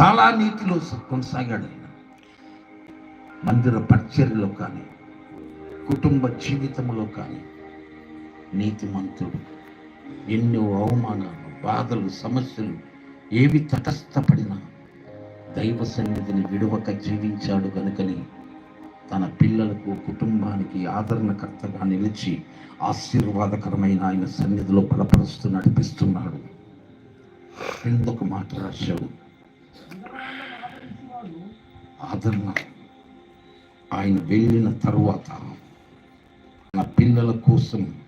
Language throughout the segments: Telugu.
చాలా నీతిలో కొనసాగాడు ఆయన. మందిర పరిచర్యలో కానీ కుటుంబ జీవితంలో కానీ నీతిమంతుడు. ఎన్నో అవమానాలు బాధలు సమస్యలు ఏవి తటస్థపడినా దైవ సన్నిధిని విడవక జీవించాడు కనుకని తన పిల్లలకు కుటుంబానికి ఆదరణకర్తగా నిలిచి ఆశీర్వాదకరమైన ఆయన సన్నిధిలో బలపరుస్తూ నడిపిస్తున్నాడు. ఎందుకు మాట రాశాడు. ఆదరణ. ఆయన వెళ్ళిన తర్వాత తన పిల్లల కోసం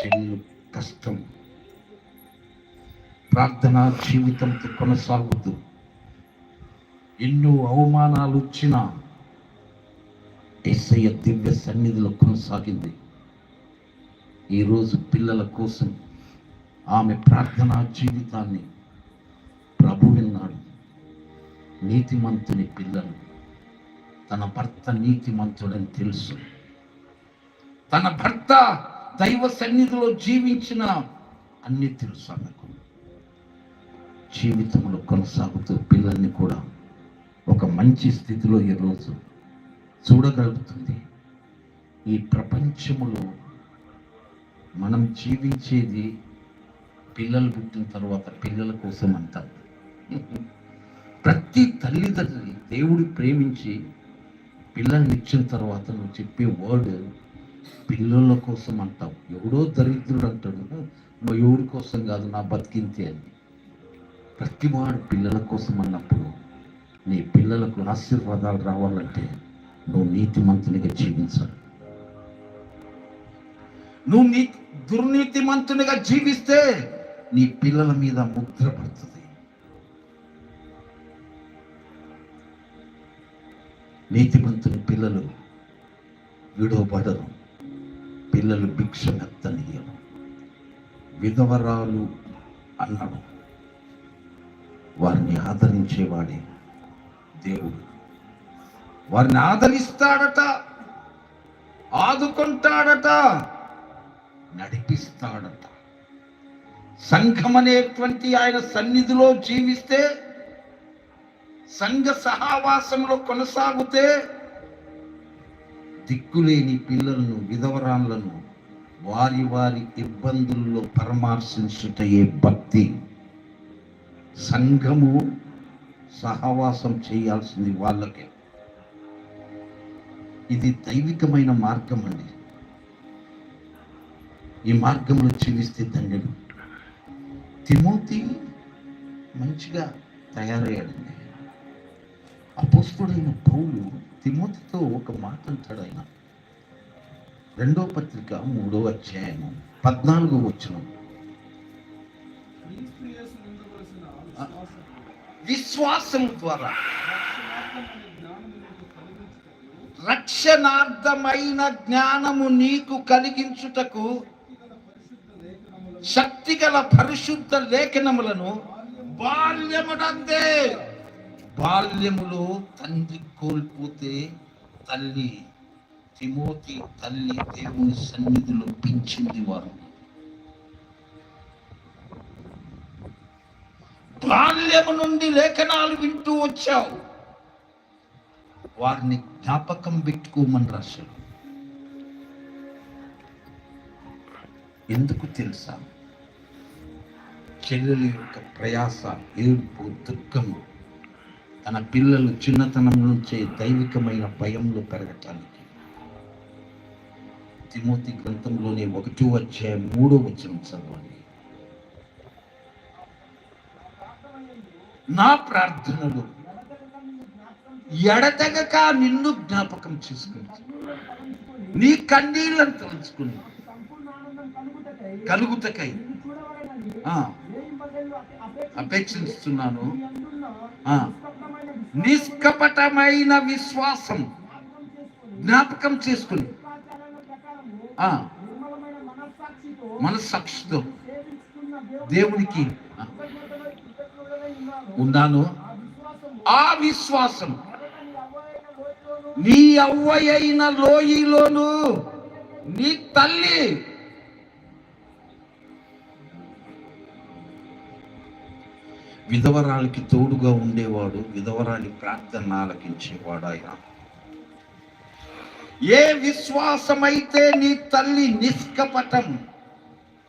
చెల్లు కష్టం. ప్రార్థన జీవితంతో కొనసాగుతూ ఎన్నో అవమానాలు వచ్చినా ఎస్ఐ దివ్య సన్నిధిలో కొనసాగింది. ఈరోజు పిల్లల కోసం ఆమె ప్రార్థనా జీవితాన్ని నీతిమంతుని పిల్లలు తన భర్త నీతిమంతుడని తెలుసు. తన భర్త దైవ సన్నిధిలో జీవించిన అన్ని తెలుసు ఆమెకు. జీవితంలో కొనసాగుతూ పిల్లల్ని కూడా ఒక మంచి స్థితిలో ఈరోజు చూడగలుగుతుంది. ఈ ప్రపంచములో మనం జీవించేది పిల్లలు పుట్టిన తర్వాత పిల్లల కోసం అంటారు ప్రతి తల్లిదండ్రి దేవుడు ప్రేమించి పిల్లల్ని ఇచ్చిన తర్వాత నువ్వు చెప్పే వర్డ్ పిల్లల కోసం అంటావు. ఎవడో దరిద్రుడు అంటాడు. నువ్వు ఎవడి కోసం కాదు నా బతికింతే అని ప్రతివాడు పిల్లల కోసం అన్నప్పుడు నీ పిల్లలకు ఆశీర్వాదాలు రావాలంటే నువ్వు నీతిమంతునిగా జీవించాలి. నువ్వు నీ దుర్నీతిమంతునిగా జీవిస్తే నీ పిల్లల మీద ముద్ర పడుతుంది. నీతిమంతుని పిల్లలు విడవబడరు. పిల్లలు భిక్ష మెత్తనీయరు విధవరాలు అన్నాడు వారిని ఆదరించేవాడే దేవుడు. వారిని ఆదరిస్తాడట ఆదుకుంటాడట నడిపిస్తాడట. సంఘం అనేటువంటి ఆయన సన్నిధిలో జీవిస్తే సంఘ సహావాసంలో కొనసాగితే దిక్కులేని పిల్లలను విధవరాలను వారి వారి ఇబ్బందుల్లో పరామర్శించుటయే భక్తి. సంఘము సహవాసం చేయాల్సింది వాళ్ళకే. ఇది దైవికమైన మార్గం అండి. ఈ మార్గంలో జీవిస్తే దండలు తిమోతి మంచిగా తయారయ్యాడండి. అపోస్తుడైన పౌలు తిమోతితో ఒక మాట అంటాడు ఆయన. రెండో పత్రిక మూడో అధ్యాయము పద్నాలుగో వచ్చిన విశ్వాసం ద్వారా. రక్షణార్థమైన జ్ఞానము నీకు కలిగించుటకు శక్తిగల పరిశుద్ధ లేఖనములను బాల్యముడందే బాల్యములో తండ్రి కోల్పోతే తల్లి తిమోతి తల్లి దేవుని సన్నిధిలో పెంచింది వారు. బాల్యము నుండి లేఖనాలు వింటూ వచ్చావు. వారిని జ్ఞాపకం పెట్టుకోమని రాశారు. ఎందుకు తెలుసా? చెల్లెలి యొక్క ప్రయాస ఏడుపు దుఃఖము తన పిల్లలు చిన్నతనం నుంచే దైవికమైన భయంలో పెరగటానికి. తిమోతి గ్రంథంలోనే ఒకటో వచ్చే మూడో వచ్చిన చదవండి నా ప్రార్థనలు ఎడతెగక నిన్ను జ్ఞాపకం చేసుకుంటు. నీ కన్నీళ్ళను తలుచుకుని కలుగుతకై అపేక్షిస్తున్నాను. ఆ. నిష్కపటమైన విశ్వాసం. జ్ఞాపకం చేసుకుని. మనస్సాక్షితో దేవునికి ఉన్నాను. ఆ విశ్వాసం నీ నీ అవ్వయైన లోయలోను నీ తల్లి విధవరాలకి తోడుగా ఉండేవాడు విధవరాలి ప్రార్థన ఆలకించేవాడు ఆయన. ఏ విశ్వాసమైతే నీ తల్లి నిష్కపటం?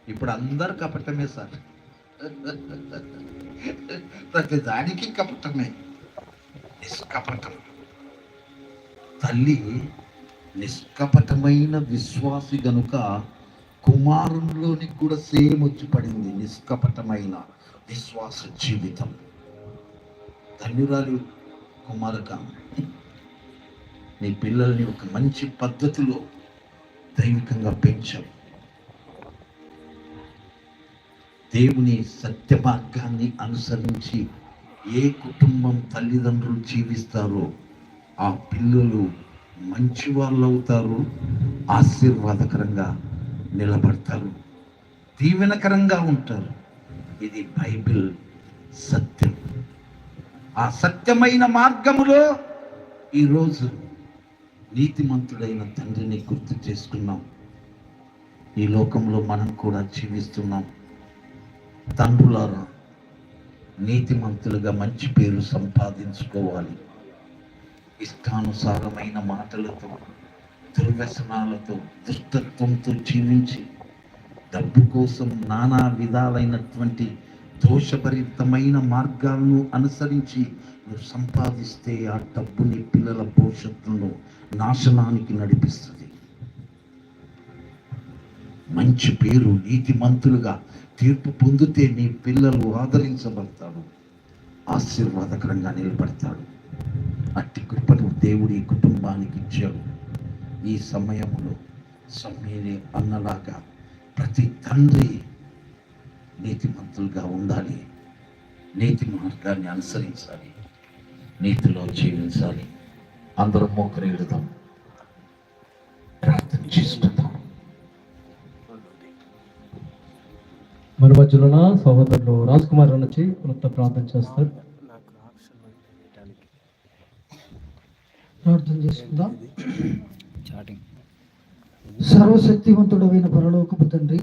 ఇప్పుడు అందరు కపటమే సార్. ప్రతిదానికి కపటమే. నిష్కపటం. తల్లి నిష్కపటమైన విశ్వాసి గనుక కుమారుల్లోనికి కూడా సేమ్ వచ్చి పడింది నిష్కపటమైన. విశ్వాస జీవితం ధన్యురాలు కుమారక నీ పిల్లల్ని ఒక మంచి పద్ధతిలో దైవికంగా పెంచావు. దేవుని సత్య మార్గాన్ని అనుసరించి ఏ కుటుంబం తల్లిదండ్రులు జీవిస్తారో ఆ పిల్లలు మంచి వాళ్ళు అవుతారు ఆశీర్వాదకరంగా నిలబడతారు దీవెనకరంగా ఉంటారు. ఇది బైబిల్ సత్యం. ఆ సత్యమైన మార్గములో ఈరోజు నీతిమంతుడైన తండ్రిని గుర్తు చేసుకున్నాం. ఈ లోకంలో మనం కూడా జీవిస్తున్నాం. తండ్రులారా నీతిమంతులుగా మంచి పేరు సంపాదించుకోవాలి. ఇష్టానుసారమైన మాటలతో దుర్వ్యసనాలతో దుష్టత్వంతో జీవించి డబ్బు కోసం నానా విధాలైనటువంటి దోషభరితమైన మార్గాలను అనుసరించి నువ్వు సంపాదిస్తే ఆ డబ్బుని పిల్లల భవిష్యత్తును నాశనానికి నడిపిస్తుంది. మంచి పేరు నీతిమంతులుగా తీర్పు పొందితే నీ పిల్లలు ఆదరించబడతాడు ఆశీర్వాదకరంగా నిలబడతాడు అట్టి కృపను దేవుడి ఈ కుటుంబానికి ఇచ్చాడు. ఈ సమయంలో సమయని అన్నలాగా ప్రతి తండ్రి నీతిమంతులుగా ఉండాలి. నీతి మార్గాన్ని అనుసరించాలి. నీతిలో జీవించాలి. అందరం మోకరిడుదాం ప్రార్థన చేసుకుందాం. మన మధ్యలో ఉన్న సహోదరులు రాజ్ కుమార్ నుంచి కొంత ప్రార్థన చేస్తారు. ప్రార్థన చేసుకుందాం. సర్వశక్తివంతుడమైన పరలోకపు తండ్రి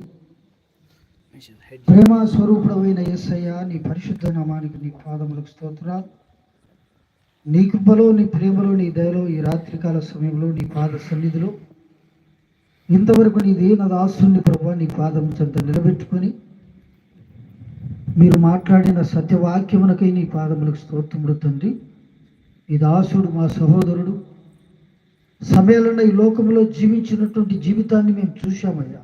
ప్రేమ స్వరూపుడమైన యేసయ్య నీ పరిశుద్ధ నామానికి నీ పాదములకు స్తోత్రాలు. నీ కృపలో నీ ప్రేమలో నీ దయలో ఈ రాత్రికాల సమయంలో నీ పాద సన్నిధిలో ఇంతవరకు నీ దేన దాసుని ప్రభు నీ పాదం చెంత నిలబెట్టుకొని మీరు మాట్లాడిన సత్యవాక్యమునకై నీ పాదములకు స్తోత్రముడు తండ్రి. ఈ దాసుడు మా సహోదరుడు సమయాలను ఈ లోకంలో జీవించినటువంటి జీవితాన్ని మేము చూశామయ్యా.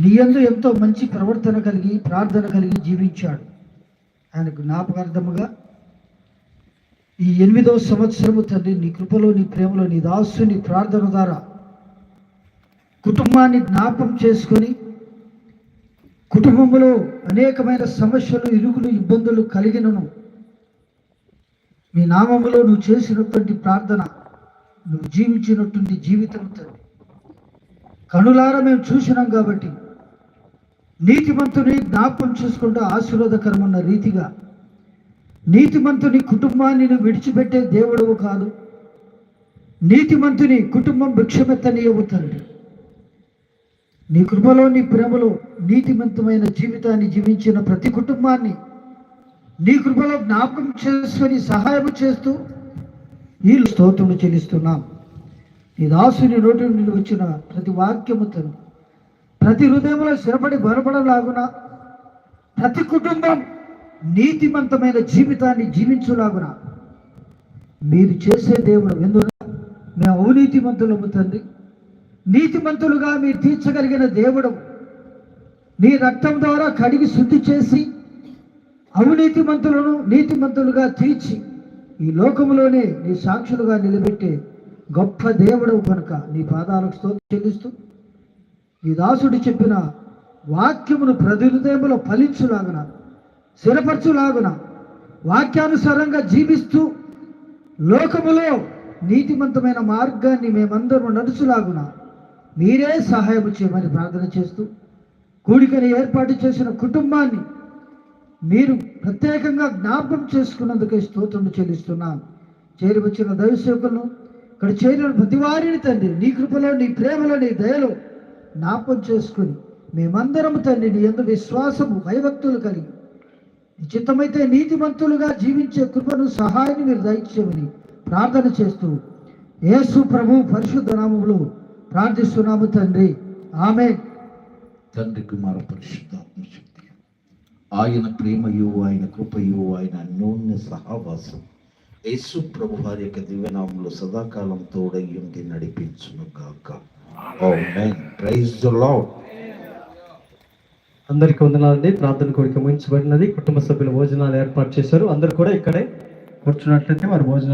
నీ అందు ఎంతో మంచి ప్రవర్తన కలిగి ప్రార్థన కలిగి జీవించాడు. ఆయనకు జ్ఞాపకార్థముగా ఈ ఎనిమిదవ సంవత్సరము తండ్రి నీ కృపలో నీ ప్రేమలో నీ దాసుని ప్రార్థన ద్వారా కుటుంబాన్ని జ్ఞాపం చేసుకొని కుటుంబంలో అనేకమైన సమస్యలు ఇరుగులు ఇబ్బందులు కలిగినను. మీ నామంలో నువ్వు చేసినటువంటి ప్రార్థన నువ్వు జీవించినట్టుంది జీవితం తండ్రి. కనులారా మేము చూసినాం కాబట్టి నీతిమంతుని జ్ఞాపకం చేసుకుంటూ ఆశీర్వాదకరమన్న రీతిగా నీతిమంతుని కుటుంబాన్ని నువ్వు విడిచిపెట్టే దేవుడవు కాదు. నీతిమంతుని కుటుంబం భిక్షమెత్తనీయవు తండ్రి. నీ కృపలో నీ ప్రేమలో నీతిమంతమైన జీవితాన్ని జీవించిన ప్రతి కుటుంబాన్ని నీ కృపలో జ్ఞాపకం చేసుకొని సహాయం చేస్తూ ఈ స్తోత్రములు చెల్లిస్తున్నాం. నీ దాసుని నోటి నుండి వచ్చిన ప్రతి వాక్యము ప్రతి హృదయంలో స్థిరపడి బలపడలాగున ప్రతి కుటుంబం నీతిమంతమైన జీవితాన్ని జీవించులాగున మీరు చేసే దేవుడు ఎందున మేము అవినీతిమంతులము తండ్రి. నీతిమంతులుగా మీరు తీర్చగలిగిన దేవుడు నీ రక్తం ద్వారా కడిగి శుద్ధి చేసి అవినీతిమంతులను నీతిమంతులుగా తీర్చి ఈ లోకములోనే నీ సాక్షులుగా నిలబెట్టే గొప్ప దేవుడు కనుక నీ పాదాలకు స్తోత్రం చెల్లిస్తూ ఈ దాసుడు చెప్పిన వాక్యమును ప్రతిహృదయంలో ఫలించులాగున స్థిరపరచులాగున వాక్యానుసారంగా జీవిస్తూ లోకములో నీతిమంతమైన మార్గాన్ని మేమందరము నడుచులాగున మీరే సహాయం చేయమని ప్రార్థన చేస్తూ కూడికని ఏర్పాటు చేసిన కుటుంబాన్ని మీరు ప్రత్యేకంగా జ్ఞాపకం చేసుకున్నందుకే స్తోత్రం చెల్లిస్తున్నాను. చేరి వచ్చిన దైవసేవకులను ఇక్కడ చేరిన ప్రతి వారిని తండ్రి నీ కృపలో నీ ప్రేమలో నీ దయలో జ్ఞాపకం చేసుకుని మేమందరం తండ్రి నీ ఎందు విశ్వాసము భయభక్తులు కలిగి నిశ్చితమైతే నీతిమంతులుగా జీవించే కృపను సహాయాన్ని మీరు దయచేయమని ప్రార్థన చేస్తూ యేసు ప్రభు పరిశుద్ధ నామములు ప్రార్థిస్తున్నాము తండ్రి. ఆమె తండ్రి కుమార పరిశుద్ధ ఆయన ప్రేమయు ఆయన కృపయు ఆయన అన్యోన్య సహవాసం. యేసు ప్రభు వారి యొక్క దివ్యనామంలో సదాకాలం తోడై ఉండి నడిపించును గాక. ఆమేన్ ప్రైజ్ ద లార్డ్ అందరికీ వందనాలండి ప్రార్థన కోరిక ముగించబడినది. కుటుంబ సభ్యుల భోజనాలు ఏర్పాటు చేశారు. అందరు కూడా ఇక్కడే కూర్చున్నట్లయితే వారి భోజనాలు